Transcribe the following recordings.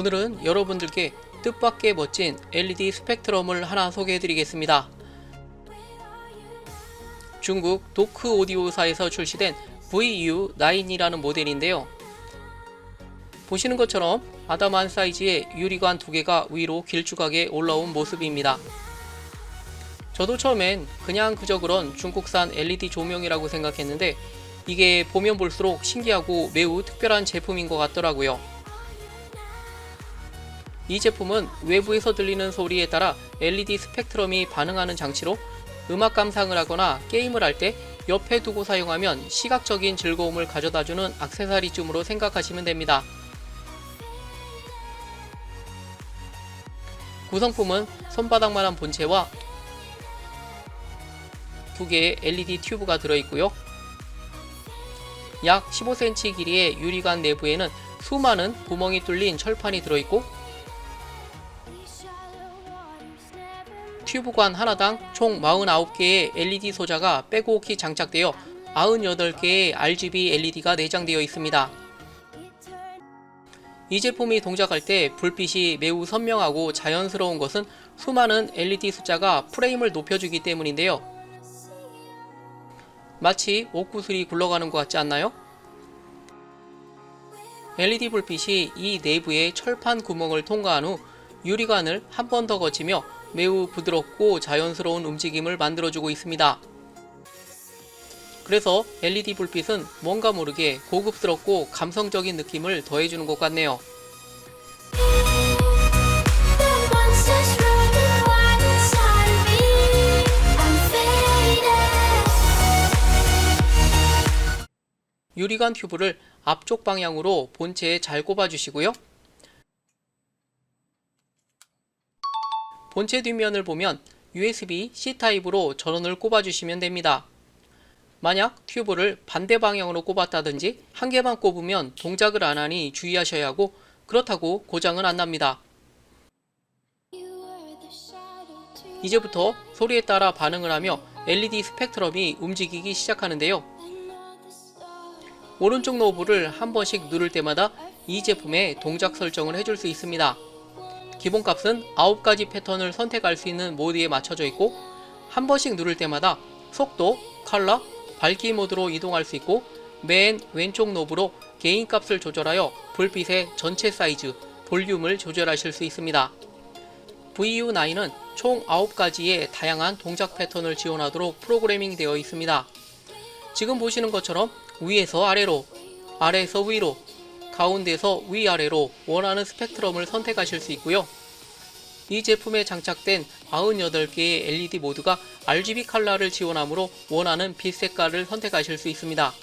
오늘은 여러분들께 뜻밖의 멋진 LED 스펙트럼을 하나 소개해드리겠습니다. 중국 도크 오디오사에서 출시된 VU9이라는 모델인데요. 보시는 것처럼 아담한 사이즈의 유리관 두 개가 위로 길쭉하게 올라온 모습입니다. 저도 처음엔 그냥 그저 그런 중국산 LED 조명이라고 생각했는데 이게 보면 볼수록 신기하고 매우 특별한 제품인 것 같더라고요. 이 제품은 외부에서 들리는 소리에 따라 LED 스펙트럼이 반응하는 장치로 음악 감상을 하거나 게임을 할 때 옆에 두고 사용하면 시각적인 즐거움을 가져다주는 악세사리쯤으로 생각하시면 됩니다. 구성품은 손바닥만한 본체와 두 개의 LED 튜브가 들어있고요. 약 15cm 길이의 유리관 내부에는 수많은 구멍이 뚫린 철판이 들어있고 튜브관 하나당 총 49개의 LED 소자가 빼곡히 장착되어 98개의 RGB LED가 내장되어 있습니다. 이 제품이 동작할 때 불빛이 매우 선명하고 자연스러운 것은 수많은 LED 숫자가 프레임을 높여주기 때문인데요. 마치 옷구슬이 굴러가는 것 같지 않나요? LED 불빛이 이 내부의 철판 구멍을 통과한 후 유리관을 한 번 더 거치며 매우 부드럽고 자연스러운 움직임을 만들어주고 있습니다. 그래서 LED 불빛은 뭔가 모르게 고급스럽고 감성적인 느낌을 더해주는 것 같네요. 유리관 튜브를 앞쪽 방향으로 본체에 잘 꼽아주시고요. 본체 뒷면을 보면 USB-C 타입으로 전원을 꼽아주시면 됩니다. 만약 튜브를 반대 방향으로 꼽았다든지 한 개만 꼽으면 동작을 안 하니 주의하셔야 하고 그렇다고 고장은 안 납니다. 이제부터 소리에 따라 반응을 하며 LED 스펙트럼이 움직이기 시작하는데요. 오른쪽 노브를 한 번씩 누를 때마다 이 제품의 동작 설정을 해줄 수 있습니다. 기본값은 9가지 패턴을 선택할 수 있는 모드에 맞춰져 있고 한 번씩 누를 때마다 속도, 컬러, 밝기 모드로 이동할 수 있고 맨 왼쪽 노브로 개인 값을 조절하여 불빛의 전체 사이즈, 볼륨을 조절하실 수 있습니다. VU9은 총 9가지의 다양한 동작 패턴을 지원하도록 프로그래밍 되어 있습니다. 지금 보시는 것처럼 위에서 아래로, 아래에서 위로, 가운데서 위아래로 원하는 스펙트럼을 선택하실 수 있고요. 이 제품에 장착된 98개의 LED 모드가 RGB 컬러를 지원하므로 원하는 빛 색깔을 선택하실 수 있습니다.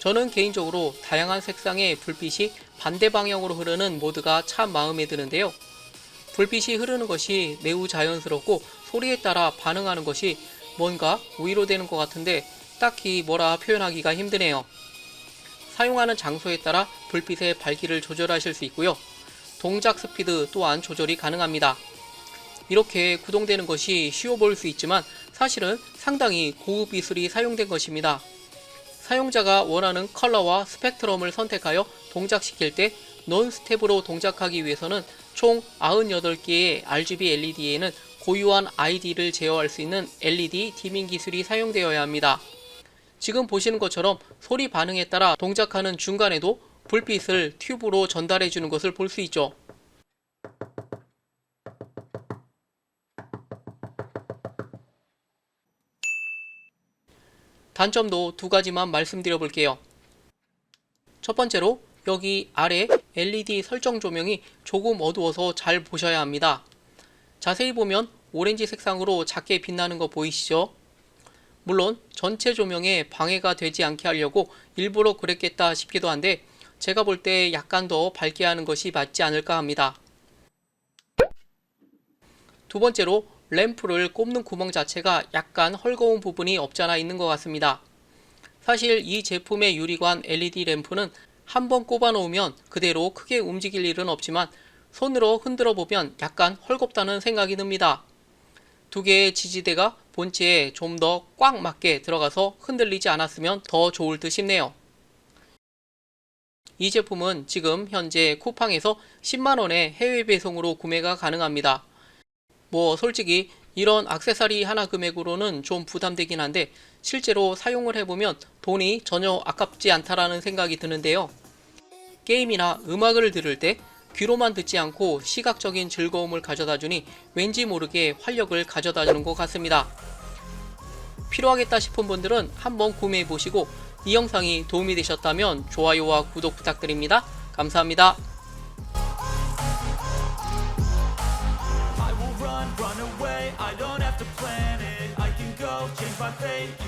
저는 개인적으로 다양한 색상의 불빛이 반대 방향으로 흐르는 모드가 참 마음에 드는데요. 불빛이 흐르는 것이 매우 자연스럽고 소리에 따라 반응하는 것이 뭔가 위로되는 것 같은데 딱히 뭐라 표현하기가 힘드네요. 사용하는 장소에 따라 불빛의 밝기를 조절하실 수 있고요. 동작 스피드 또한 조절이 가능합니다. 이렇게 구동되는 것이 쉬워 보일 수 있지만 사실은 상당히 고급 기술이 사용된 것입니다. 사용자가 원하는 컬러와 스펙트럼을 선택하여 동작시킬 때 논스텝으로 동작하기 위해서는 총 98개의 RGB LED에는 고유한 ID를 제어할 수 있는 LED 디밍 기술이 사용되어야 합니다. 지금 보시는 것처럼 소리 반응에 따라 동작하는 중간에도 불빛을 튜브로 전달해 주는 것을 볼 수 있죠. 단점도 두 가지만 말씀드려 볼게요. 첫 번째로 여기 아래 LED 설정 조명이 조금 어두워서 잘 보셔야 합니다. 자세히 보면 오렌지 색상으로 작게 빛나는 거 보이시죠? 물론 전체 조명에 방해가 되지 않게 하려고 일부러 그랬겠다 싶기도 한데 제가 볼 때 약간 더 밝게 하는 것이 맞지 않을까 합니다. 두 번째로 램프를 꼽는 구멍 자체가 약간 헐거운 부분이 없잖아 있는 것 같습니다. 사실 이 제품의 유리관 LED 램프는 한번 꼽아 놓으면 그대로 크게 움직일 일은 없지만 손으로 흔들어 보면 약간 헐겁다는 생각이 듭니다. 두 개의 지지대가 본체에 좀 더 꽉 맞게 들어가서 흔들리지 않았으면 더 좋을 듯 싶네요. 이 제품은 지금 현재 쿠팡에서 10만원에 해외 배송으로 구매가 가능합니다. 뭐 솔직히 이런 악세사리 하나 금액으로는 좀 부담되긴 한데 실제로 사용을 해보면 돈이 전혀 아깝지 않다라는 생각이 드는데요. 게임이나 음악을 들을 때 귀로만 듣지 않고 시각적인 즐거움을 가져다 주니 왠지 모르게 활력을 가져다 주는 것 같습니다. 필요하겠다 싶은 분들은 한번 구매해 보시고 이 영상이 도움이 되셨다면 좋아요와 구독 부탁드립니다. 감사합니다. I don't have to plan it. I can go change my fate.